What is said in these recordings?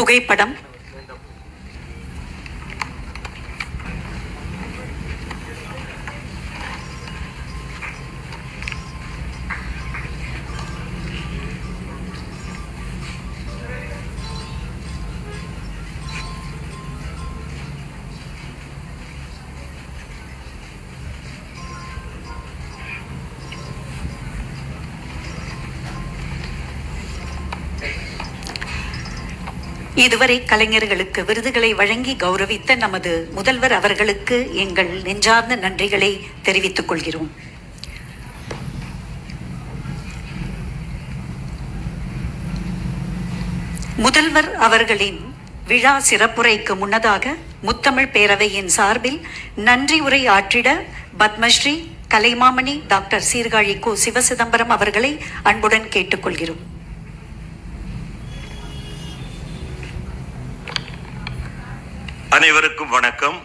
புகைப்படம் இதுவரை கலைஞர்களுக்கு விருதுகளை வழங்கி கௌரவித்த நமது முதல்வர் அவர்களுக்கு எங்கள் நெஞ்சார்ந்த நன்றிகளை தெரிவித்துக் கொள்கிறோம். முதல்வர் அவர்களின் விழா சிறப்புரைக்கு முன்னதாக முத்தமிழ் பேரவையின் சார்பில் நன்றி உரை ஆற்றிட பத்மஸ்ரீ கலைமாமணி டாக்டர் சீர்காழி கோ சிவசிதம்பரம் அவர்களை அன்புடன் கேட்டுக்கொள்கிறோம். அனைவருக்கும் வணக்கம்.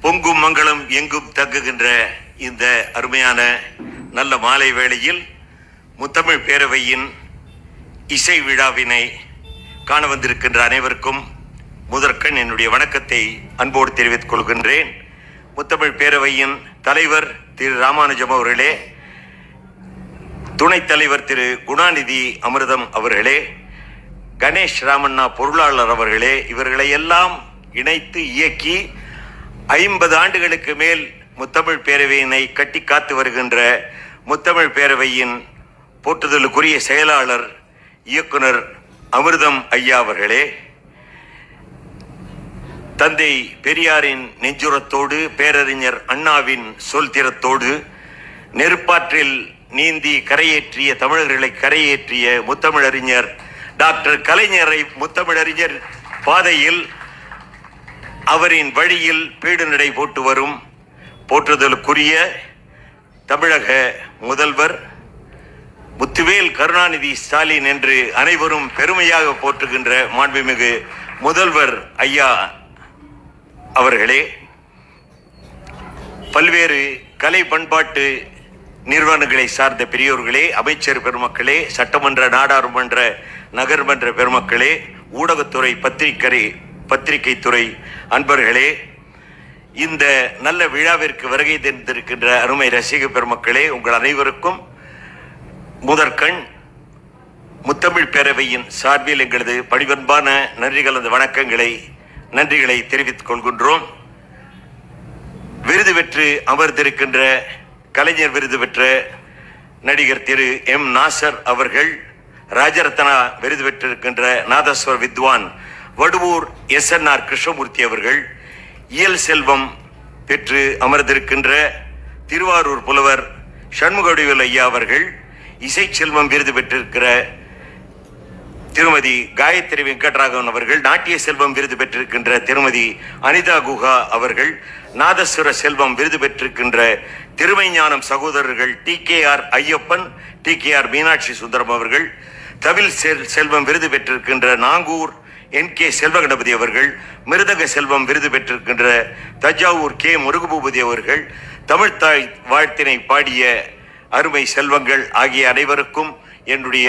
பொங்கும் மங்களம் எங்கும் தங்குகின்ற இந்த அருமையான நல்ல மாலை வேளையில் முத்தமிழ் பேரவையின் இசை விழாவினை காண வந்திருக்கின்ற அனைவருக்கும் முதற்கண் என்னுடைய வணக்கத்தை அன்போடு தெரிவித்துக் கொள்கின்றேன். முத்தமிழ் பேரவையின் தலைவர் திரு ராமானுஜம் அவர்களே துணைத் தலைவர் திரு குணாநிதி அமிர்தம் அவர்களே கணேஷ் ராமண்ணா பொருளாளர் அவர்களே இவர்களை எல்லாம் இணைத்து இயக்கி ஐம்பது ஆண்டுகளுக்கு மேல் முத்தமிழ் பேரவையினை கட்டி காத்து வருகின்ற முத்தமிழ் பேரவையின் போற்றுதலுக்குரிய செயலாளர் இயக்குனர் அமிர்தம் ஐயா அவர்களே தந்தை பெரியாரின் நெஞ்சுரத்தோடு பேரறிஞர் அண்ணாவின் சொல்திறத்தோடு நெருப்பாற்றில் நீந்தி கரையேற்றிய தமிழர்களை கரையேற்றிய முத்தமிழறிஞர் டாக்டர் கலைஞரை முத்தமிழறிஞர் பாதையில் அவரின் வழியில் பீடுநடை போட்டு வரும். போற்றுதலுக்குரிய தமிழக முதல்வர் முத்துவேல் கருணாநிதி ஸ்டாலின் என்று அனைவரும் பெருமையாக போற்றுகின்ற மாண்புமிகு முதல்வர் ஐயா அவர்களே பல்வேறு கலை பண்பாட்டு நிறுவனங்களை சார்ந்த பெரியோர்களே அமைச்சர் பெருமக்களே சட்டமன்ற நாடாளுமன்ற நகர்மன்ற பெருமக்களே ஊடகத்துறை பத்திரிகை பத்திரிகை துறை அன்பர்களே இந்த நல்ல விழாவிற்கு வருகை தந்திருக்கின்ற அருமை ரசிக பெருமக்களே உங்கள் அனைவருக்கும் முதற்கண் முத்தமிழ் பேரவையின் சார்பில் எங்களது பணிவன்பான நன்றி கலந்த வணக்கங்களை நன்றிகளை தெரிவித்துக் கொள்கின்றோம். விருது பெற்று அமர்ந்திருக்கின்ற கலைஞர் விருது பெற்ற நடிகர் திரு எம் நாசர் அவர்கள் ராஜரத்னா விருது பெற்றிருக்கின்ற நாதஸ்வர் வித்வான் Vaduvur S N R Krishnamurthy அவர்கள் இயல் செல்வம் பெற்று அமர்ந்திருக்கின்ற திருவாரூர் புலவர் சண்முகவடிவேல் ஐயா அவர்கள் இசை செல்வம் விருது பெற்றிருக்கிற திருமதி காயத்ரி வெங்கட்ராகவன் அவர்கள் நாட்டிய செல்வம் விருது பெற்றிருக்கின்ற திருமதி அனிதா குஹா அவர்கள் நாதஸ்வர செல்வம் விருது பெற்றிருக்கின்ற திருமைஞானம் சகோதரர்கள் T K R Ayyappan T K R Meenakshi Sundaram அவர்கள் தவில் செல் செல்வம் விருது பெற்றிருக்கின்ற நாங்கூர் என் கே செல்வகணபதி அவர்கள் மிருதக செல்வம் விருது பெற்றிருக்கின்ற தஞ்சாவூர் கே முருகபூபதி அவர்கள் தமிழ்த்தாய் வாழ்த்தினை பாடிய அருமை செல்வங்கள் ஆகிய அனைவருக்கும் என்னுடைய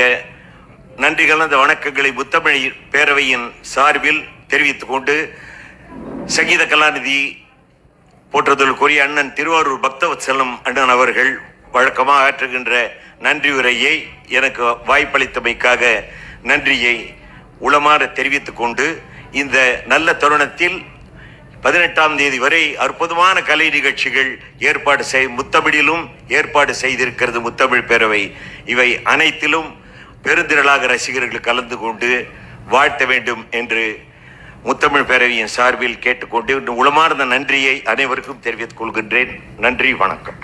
நன்றி கலந்த வணக்கங்களை முத்தமிழ் பேரவையின் சார்பில் தெரிவித்துக் கொண்டு சங்கீத கலாநிதி போற்றுதலுக்குரிய அண்ணன் திருவாரூர் பக்தவத்சலம் அண்ணன் அவர்கள் வழக்கமாக ஆற்றுகின்ற நன்றி உரையை எனக்கு வாய்ப்பளித்தமைக்காக நன்றியை உளமாற தெரிவித்துக் கொண்டு இந்த நல்ல தருணத்தில் பதினெட்டாம் தேதி வரை அற்புதமான கலை நிகழ்ச்சிகள் ஏற்பாடு செய் முத்தமிழிலும் ஏற்பாடு செய்திருக்கிறது முத்தமிழ் பேரவை. இவை அனைத்திலும் பெருந்திரளாக ரசிகர்கள் கலந்து கொண்டு வாழ்த்த வேண்டும் என்று முத்தமிழ் பேரவையின் சார்பில் கேட்டுக்கொண்டு உளமார்ந்த நன்றியை அனைவருக்கும் தெரிவித்துக் கொள்கின்றேன். நன்றி வணக்கம்.